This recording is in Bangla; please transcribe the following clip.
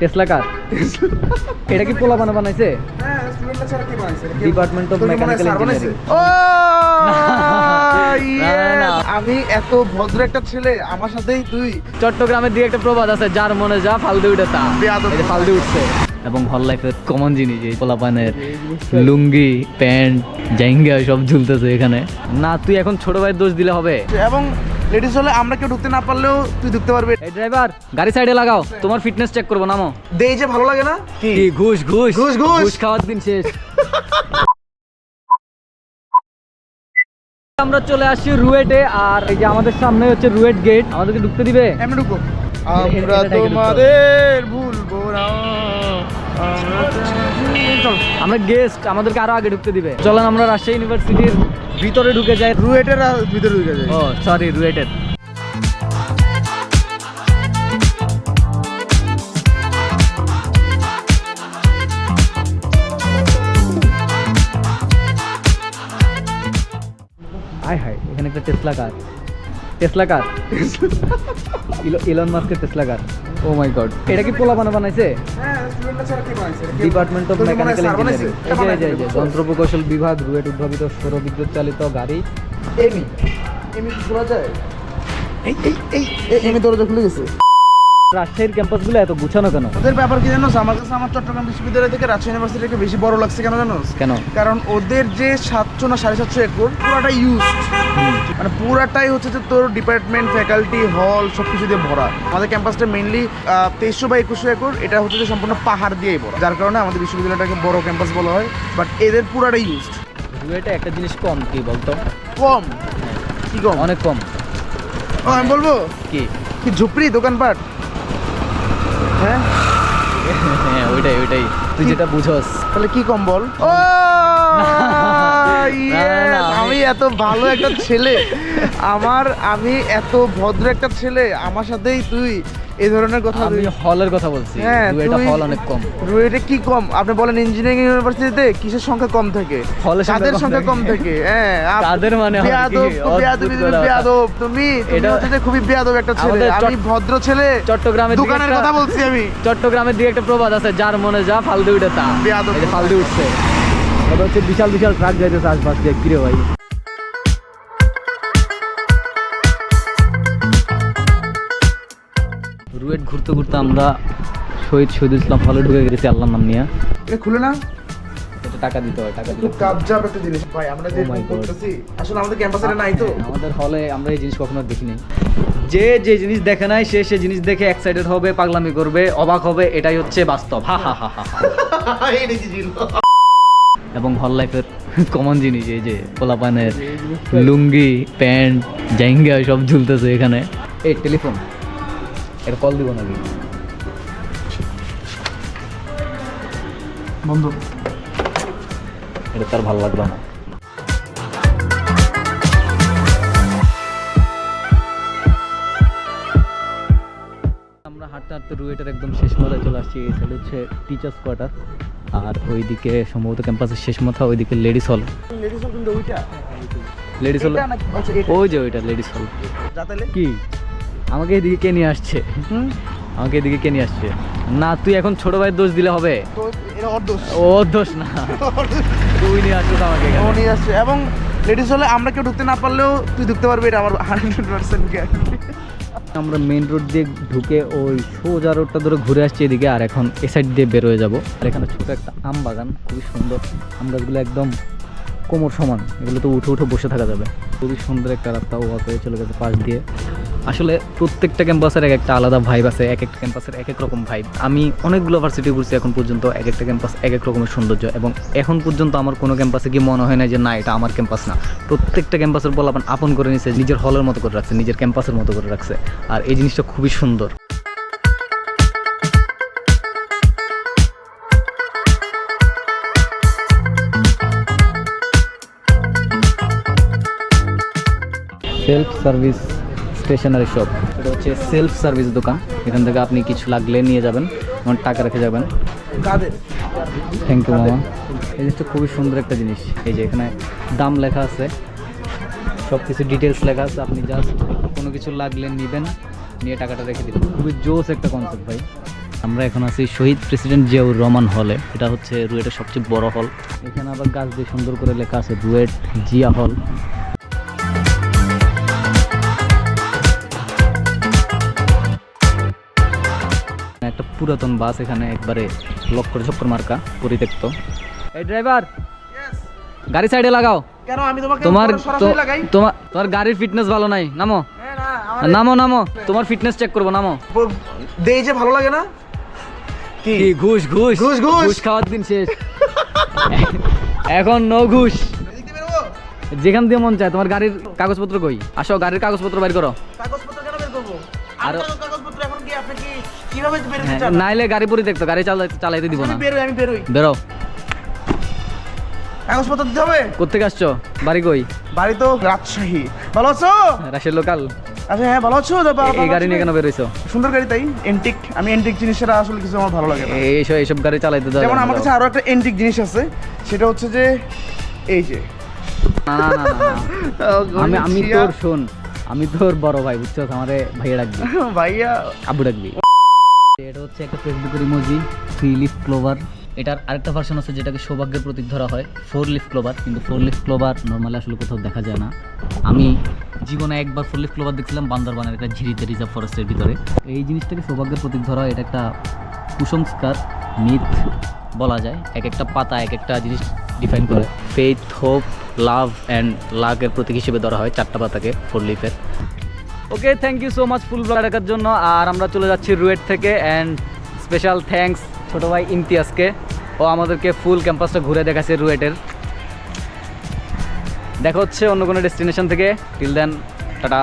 টেসলা কার এটা কি পোলা বানা বানাইছে? হ্যাঁ ডিপার্টমেন্ট অফ মেকানিক্যাল ইঞ্জিনিয়ারিং ও! আমি এত ভদ্র একটা ছেলে আমার সাথেই তুই। চট্টগ্রামের দিকে একটা প্রবাদ আছে যার মনে যা ফালদে উঠে তা। ফালদে উঠছে। এবং হল লাইফের কমন জিনিস এই পোলাপানের লুঙ্গি প্যান্ট জাইঙ্গা সব ঝুলতেছে এখানে। না তুই এখন ছোট ভাইয়ের দোষ দিলে হবে। এবং লেডিস হলে আমরা কেউ ঢুকতে না পারলেও তুই ঢুকতে পারবি। এই ড্রাইভার গাড়ি সাইডে লাগাও তোমার ফিটনেস চেক করব নামো। দেই যে ভালো লাগে না? কি? ঘুষ ঘুষ? ঘুষ, ঘুষ। ঘুষ খাওয়ার দিন শেষ। আমরা চলে আসছি রুয়েটে আর এই যে আমাদের সামনে হচ্ছে রুয়েট গেট আমাদেরকে ঢুকতে দিবে? এমনি ঢুকো। আমরা। তোমাদের ভুলবো না। আমরা গেস্ট আমাদেরকে আরও আগে ঢুকতে দিবে। চলেন আমরা রাজশাহী ইউনিভার্সিটির ভিতরে ঢুকে যাই। রুয়েটের ভিতরে ঢুকে যাই। ও সরি রুয়েটের। আয় হায় এখানে একটা Tesla car Tesla car Elon মাস্কের Tesla car oh my god এটা কি পোলা বানা বানাইছে? ডিপার্টমেন্ট অফ মেকানিক্যাল ইঞ্জিনিয়ারিং এই যে এই যে, যন্ত্র প্রকৌশল বিভাগ রুয়েট উদ্ভাবিত সৌর বিদ্যুৎ চালিত গাড়ি। এমি এমি কি যায়? এই এই এই, এমি দরজা খুলে গেছে। রাজশাহীর ক্যাম্পাসগুলো এত গুছানো কেন? ওদের ব্যাপার কি জানোস? আমার কাছে আমার চট্টগ্রাম বিশ্ববিদ্যালয় থেকে রাজশাহী ইউনিভার্সিটিকে বেশি বড় লাগছে কেন জানো কেন? কারণ ওদের যে সাতশো না সাড়ে সাতশো একর পুরাটাই ইউজ মানে পুরাটাই হচ্ছে যে তোর ডিপার্টমেন্ট ফ্যাকাল্টি হল সব কিছু দিয়ে ভরা। আমাদের ক্যাম্পাসটা মেনলি তেইশশো বা একুশশো একর। এটা হচ্ছে যে সম্পূর্ণ পাহাড় দিয়েই ভরা। যার কারণে আমাদের বিশ্ববিদ্যালয়টাকে বড় ক্যাম্পাস বলা হয়। বাট এদের পুরাটাই ইউজ এটা একটা জিনিস কম কি বলতো? কম? কি কম? অনেক কম। আমি বলব? কি? কি ঝুপড়ি দোকানপাট? হ্যাঁ? হ্যাঁ ওইটাই ওইটাই। তুই যেটা বুঝস। তাহলে কি কম বল? ও আমি এত ভালো একটা ছেলে। আমার আমি এত ভদ্র একটা ছেলে। আমার সাথেই তুই। এই ধরনের কথা আমি হলের কথা বলছি। হ্যাঁ হল অনেক কম। রুয়েটে কি কম? আপনি বলেন ইঞ্জিনিয়ারিং ইউনিভার্সিটিতে কিসের সংখ্যা কম থাকে? হলের কম সংখ্যা কম থাকে? হ্যাঁ কাদের মানে? বেয়াদব, বেয়াদবি, তুমি বেয়াদব তুমি এটা- হচ্ছে খুবই বেয়াদব একটা ছেলে। আমি ভদ্র ছেলে চট্টগ্রামের দিকে দোকানের কথা বলছি আমি। চট্টগ্রামের দিকে একটা প্রবাদ আছে যার মনে যা ফালদে উঠে তা। বেয়াদব। এই উঠছে। ওটা হচ্ছে বিশাল বিশাল ট্রাক যাইতেছে আশপাশ দিয়ে। কিরে ভাই? রুয়েট ঘুরতে ঘুরতে আমরা শহীদ শহীদুল ইসলাম হলে ঢুকে গেছি আল্লাহর নাম নিয়ে। এটা খুলে না এটা টাকা দিতে হয় টাকা দিতে খুব কাবজাব একটা জিনিস। ভাই আমরা যে Oh. করতেছি আসলে আমাদের ক্যাম্পাসে নাই তো। আমাদের হলে আমরা এই জিনিস কখনো দেখিনি। যে যে জিনিস দেখে নাই সে সে জিনিস দেখে এক্সাইটেড হবে পাগলামি করবে অবাক হবে এটাই হচ্ছে বাস্তব। হা হা হা হা এবং হল লাইফের কমন জিনিস এই যে পোলাপানের লুঙ্গি প্যান্ট জাইঙ্গা সব ঝুলতেছে এখানে। এই টেলিফোন। এটা কল দিব নাকি? বন্ধু। এটা তার ভালো লাগল না। আমরা হাঁটতে হাঁটতে রুয়েটের একদম শেষ মাথায় চলে আসছি এই সাইড হচ্ছে টিচার্স কোয়ার্টার আর ওইদিকে সম্ভবত ক্যাম্পাসের শেষ মাথা ওইদিকে লেডিস হল লেডিস হল কিন্তু ওইটা? লেডিস হল আচ্ছা ওই যে ওইটা লেডিস হল কি? আমাকে এদিকে কে নিয়ে আসছে? আমাকে এদিকে কে নিয়ে আসছে? না তুই এখন ছোট ভাইয়ের দোষ দিলে হবে। ওর দোষ। না। তুই নিয়ে আসছিস আমাকে ও নিয়ে আসছে। এবং লেডিস হলে আমরা কেউ ঢুকতে না পারলেও তুই ঢুকতে পারবি এটা আমার হান্ড্রেড পার্সেন্ট আমরা মেইন রোড দিয়ে ঢুকে ওই সোজা রোডটা ধরে ঘুরে আসছি এদিকে আর এখন এ সাইড দিয়ে বের হয়ে যাব। আর এখানে ছোট একটা আম বাগান খুবই সুন্দর। আম গাছগুলো একদম কোমর সমান, এগুলো তো উঠে উঠে বসে থাকা যাবে। খুবই সুন্দর একটা রাস্তা ওয়াক হয়ে চলে গেছে পাশ দিয়ে। আসলে প্রত্যেকটা ক্যাম্পাসের এক একটা আলাদা ভাইব আছে, এক একটা ক্যাম্পাসের এক এক রকম ভাইব আমি অনেকগুলো ভার্সিটি ঘুরছি এখন পর্যন্ত, এক একটা ক্যাম্পাস এক এক রকমের সৌন্দর্য। এবং এখন পর্যন্ত আমার কোনো ক্যাম্পাসে কি মনে হয় না যে, না, এটা আমার ক্যাম্পাস না। প্রত্যেকটা ক্যাম্পাসের বল আপন করে নিছে, নিজের হলের মতো করে রাখছে, নিজের ক্যাম্পাসের মতো করে রাখছে। আর এই জিনিসটা খুবই সুন্দর। সেলফ সার্ভিস স্টেশনারি শপ এটা হচ্ছে সেলফ সার্ভিস দোকান। এখান থেকে আপনি কিছু লাগলে নিয়ে যাবেন এবং টাকা রেখে যাবেন। থ্যাংক ইউ মামা। এই জিনিসটা খুবই সুন্দর একটা জিনিস। এই যে এখানে দাম লেখা আছে। সব কিছু ডিটেলস লেখা আছে। আপনি জাস্ট কোনো কিছু লাগলে নেবেন নিয়ে টাকাটা রেখে দিবেন। খুবই জোস একটা কনসেপ্ট ভাই। আমরা এখন আছি শহীদ প্রেসিডেন্ট জিয়াউর রহমান হলে। এটা হচ্ছে রুয়েটের সবচেয়ে বড় হল। এখানে আবার গাছ দিয়ে সুন্দর করে লেখা আছে রুয়েট জিয়া হল। একটা পুরাতন বাস এখানে একবারে লক্কর চক্কর মার্কা পরিত্যক্ত। এই ড্রাইভার গাড়ি সাইডে লাগাও। কেন? আমি তোমাকে তোমার তোমার তোমার গাড়ির ফিটনেস ভালো নাই। নামো। হ্যাঁ, নামো নামো। তোমার ফিটনেস চেক করব নামো। দেই যে ভালো লাগে না? কি? ঘুষ ঘুষ? ঘুষ, ঘুষ। ঘুষ খাওয়ার দিন শেষ। এখন নো ঘুষ। যেখান দিয়ে মন চায় তোমার গাড়ির কাগজপত্র কই? আসো গাড়ির কাগজপত্র বাইর করো। কাগজপত্র কেন বের করব? আরো- কীভাবে বের হ্যাঁ, করতে নাইলে গাড়ি পরি দেখতো গাড়ি চালাইতে চালাইতে দিব না। আমি বেরোই আমি বেরোই। বেরো। কাগজপত্র দিতে হবে? কোথেকে আসছো? বাড়ি কই? বাড়ি তো রাজশাহী। ভালো আছো? রাশের লোকাল আচ্ছা হ্যাঁ ভালো আছো? এই গাড়ি নিয়ে? কেন বেরোইছো? সুন্দর গাড়ি তাই এন্টিক আমি এন্টিক জিনিসটা আসলে কিছু আমার ভালো লাগে এইসব এইসব গাড়ি চালাইতে দাও যেমন আমার কাছে আরও একটা এন্টিক জিনিস আছে সেটা হচ্ছে যে এই যে। আমি আমি তোর শোন আমি তোর বড় ভাই বুঝছ? আমারে ভাইয়া ডাকবি। ভাইয়া। আবু ডাকবি। এটা হচ্ছে একটা ফেসবুকের ইমোজি থ্রি লিফ ক্লোভার এটার আরেকটা ভার্সন আছে যেটাকে সৌভাগ্যের প্রতীক ধরা হয় ফোর লিফ ক্লোভার কিন্তু ফোর লিফ ক্লোভার নর্মালি আসলে কোথাও দেখা যায় না। আমি জীবনে একবার ফোর লিফ ক্লোভার দেখছিলাম বান্দরবানের একটা ঝিরিতে রিজার্ভ ফরেস্টের ভিতরে। এই জিনিসটাকে সৌভাগ্যের প্রতীক ধরা হয়, এটা একটা কুসংস্কার মিথ বলা যায়। এক একটা পাতা, এক একটা জিনিস ডিফাইন করে। ফেথ হোপ লাভ অ্যান্ড লাকের প্রতীক হিসেবে ধরা হয় চারটা পাতাকে four লিফের okay thank you so much full vlog দেখার জন্য আর আমরা চলে যাচ্ছি রুয়েট থেকে অ্যান্ড স্পেশাল থ্যাংকস ছোটো ভাই ইমতিয়াজকে ও আমাদেরকে ফুল ক্যাম্পাসটা ঘুরে দেখাচ্ছে রুয়েটের দেখা হচ্ছে অন্য কোনো ডেস্টিনেশন থেকে। Till then tata.